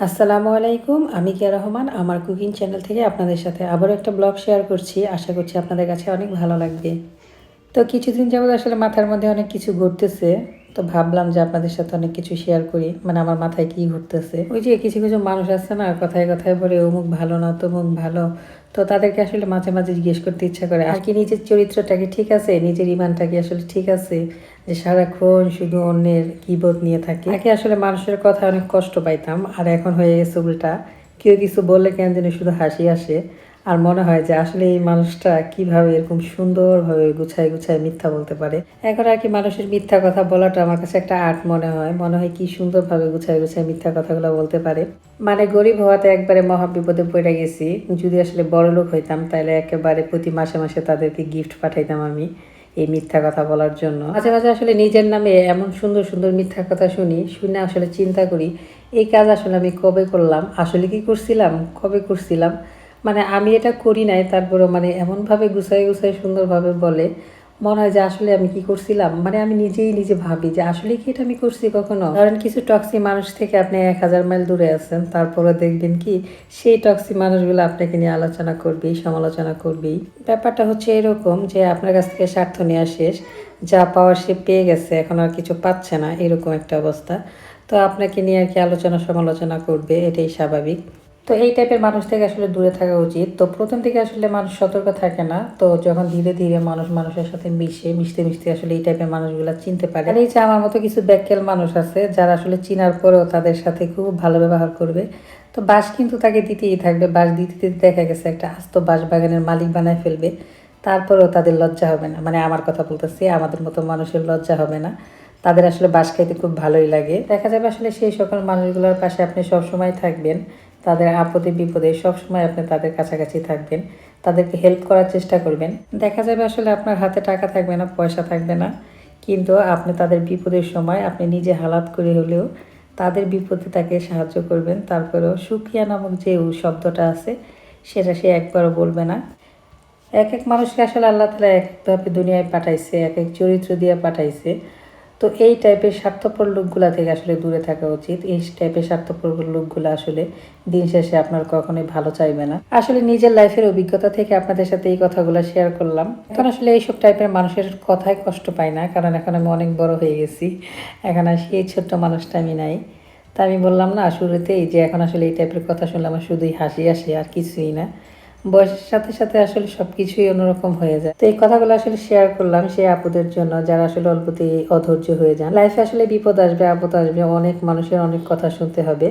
আসসালামু আলাইকুম, আমি কিয়া রহমান, আমার কুকিং চ্যানেল থেকে আপনাদের সাথে আবারও একটা ব্লগ শেয়ার করছি। আশা করছি আপনাদের কাছে অনেক ভালো লাগবে। তো কিছুদিন যাবত আসলে মাথার মধ্যে অনেক কিছু ঘুরতেছে। তো ভাবলাম যে আপনাদের সাথে অনেক কিছু শেয়ার করি। মানে আমার মাথায় কি ঘুরতেছে? ওই যে কিছু কিছু মানুষ আছে না, কথায় কথায় বলে অমুক ভালো না তমুক ভালো। তো তাদেরকে আসলে মাঝে মাঝে জিজ্ঞেস করতে ইচ্ছা করে। আর কি নিজের চরিত্রটা কি ঠিক আছে? নিজের ইমানটা কি আসলে ঠিক আছে? যে সারাক্ষণ শুধু অন্যের কিবোধ নিয়ে থাকে। আগে আসলে মানুষের কথা অনেক কষ্ট পাইতাম, আর এখন হয়ে গেছে উল্টা। কেউ কিছু বললে কেন যেন শুধু হাসি আসে। আর মনে হয় যে আসলে এই মানুষটা কীভাবে এরকম সুন্দরভাবে গুছায় গুছায় মিথ্যা বলতে পারে। এখন আর কি মানুষের মিথ্যা কথা বলাটা আমার কাছে একটা আর্ট মনে হয়। মনে হয় কি সুন্দরভাবে গুছায় গুছায় মিথ্যা কথাগুলো বলতে পারে। মানে গরিব হওয়াতে একবারে মহা বিপদে পড়ে গেছি। যদি আসলে বড় লোক হইতাম, তাহলে একেবারে প্রতি মাসে মাসে তাদেরকে গিফট পাঠাইতাম আমি এই মিথ্যা কথা বলার জন্য। মাঝে মাঝে আসলে নিজের নামে এমন সুন্দর সুন্দর মিথ্যা কথা শুনি, শুনে আসলে চিন্তা করি, এই কাজ আসলে আমি কবে করলাম, আসলে কি করছিলাম, কবে করছিলাম? মানে আমি এটা করি নাই তারপরে মানে এমনভাবে গুছাই গুছাই সুন্দরভাবে বলে, মনে হয় যে আসলে আমি কি করছিলাম? মানে আমি নিজেই নিজে ভাবি যে আসলে কি এটা আমি করছি কখনো? ধরেন কিছু টক্সি মানুষ থেকে আপনি এক হাজার মাইল দূরে আছেন তারপরে দেখবেন কি সেই টক্সি মানুষগুলো আপনাকে নিয়ে আলোচনা করবেই সমালোচনা করবেই ব্যাপারটা হচ্ছে এরকম যে আপনার কাছ থেকে স্বার্থ নেওয়া শেষ, যা পাওয়ার সে পেয়ে গেছে, এখন আর কিছু পাচ্ছে না, এরকম একটা অবস্থা। তো আপনাকে নিয়ে আর কি আলোচনা সমালোচনা করবে, এটাই স্বাভাবিক। তো এই টাইপের মানুষ থেকে আসলে দূরে থাকা উচিত। তো প্রথম থেকে আসলে মানুষ সতর্ক থাকে না। তো যখন ধীরে ধীরে মানুষ মানুষের সাথে মিশে, মিশতে মিশতে আসলে এই টাইপের মানুষগুলো চিনতে পারে। আর এই যে আমার মতো কিছু ব্যাককেল মানুষ আছে, যারা আসলে চিনার পরেও তাদের সাথে খুব ভালো ব্যবহার করবে। তো বাস কিন্তু তাকে দিতেই থাকবে। বাস দিতে দিতে দেখা গেছে একটা আস্ত বাস বাগানের মালিক বানায় ফেলবে। তারপরেও তাদের লজ্জা হবে না। মানে আমার কথা বলতেছি, আমাদের মতো মানুষের লজ্জা হবে না। তাদের আসলে বাস খাইতে খুব ভালোই লাগে। দেখা যাবে আসলে সেই সকল মানুষগুলোর পাশে আপনি সবসময় থাকবেন। তাদের আপদে বিপদে সবসময় আপনি তাদের কাছাকাছি থাকবেন। তাদেরকে হেল্প করার চেষ্টা করবেন। দেখা যাবে আসলে আপনার হাতে টাকা থাকবে না, পয়সা থাকবে না। কিন্তু আপনি তাদের বিপদের সময় আপনি নিজে হালাত করে হলেও তাদের বিপদে তাকে সাহায্য করবেন। তারপরেও সুখিয়া নামক যে শব্দটা আছে, সেটা সে একবারও বলবে না। এক এক মানুষকে আসলে আল্লাহ তালা একভাবে দুনিয়ায় পাঠাইছে এক এক চরিত্র দিয়ে পাঠাইছে। তো এই টাইপের স্বার্থপর লোকগুলা থেকে আসলে দূরে থাকা উচিত। এই টাইপের স্বার্থপর লোকগুলো আসলে দিন শেষে আপনার কখনোই ভালো চাইবে না। আসলে নিজের লাইফের অভিজ্ঞতা থেকে আপনাদের সাথে এই কথাগুলো শেয়ার করলাম। এখন আসলে এইসব টাইপের মানুষের কথায় কষ্ট পাই না। কারণ এখন আমি অনেক বড় হয়ে গেছি। এখন আর সেই ছোট্ট মানুষটা আমি নাই। তা আমি বললাম না, শুরুতেই যে এখন আসলে এই টাইপের কথা শুনলে আমার শুধুই হাসি আসে আর কিছুই না। বয়সের সাথে সাথে আসলে সব কিছুই অন্যরকম হয়ে যায়। তো এই কথাগুলো আসলে শেয়ার করলাম সেই আপুদের জন্য, যারা আসলে অল্পতেই অধৈর্য হয়ে যান। লাইফে আসলে বিপদ আসবে, আপদ আসবে, অনেক মানুষের অনেক কথা শুনতে হবে।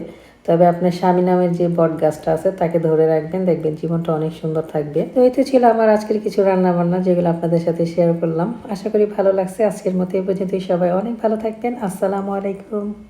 তবে আপনার স্বামী নামের যে বট গাছটা আছে, তাকে ধরে রাখবেন, দেখবেন জীবনটা অনেক সুন্দর থাকবে। তো এই তো ছিল আমার আজকের কিছু রান্না বান্না যেগুলো আপনাদের সাথে শেয়ার করলাম। আশা করি ভালো লাগছে। আজকের মতো এই পর্যন্তই। সবাই অনেক ভালো থাকবেন। আসসালামু আলাইকুম।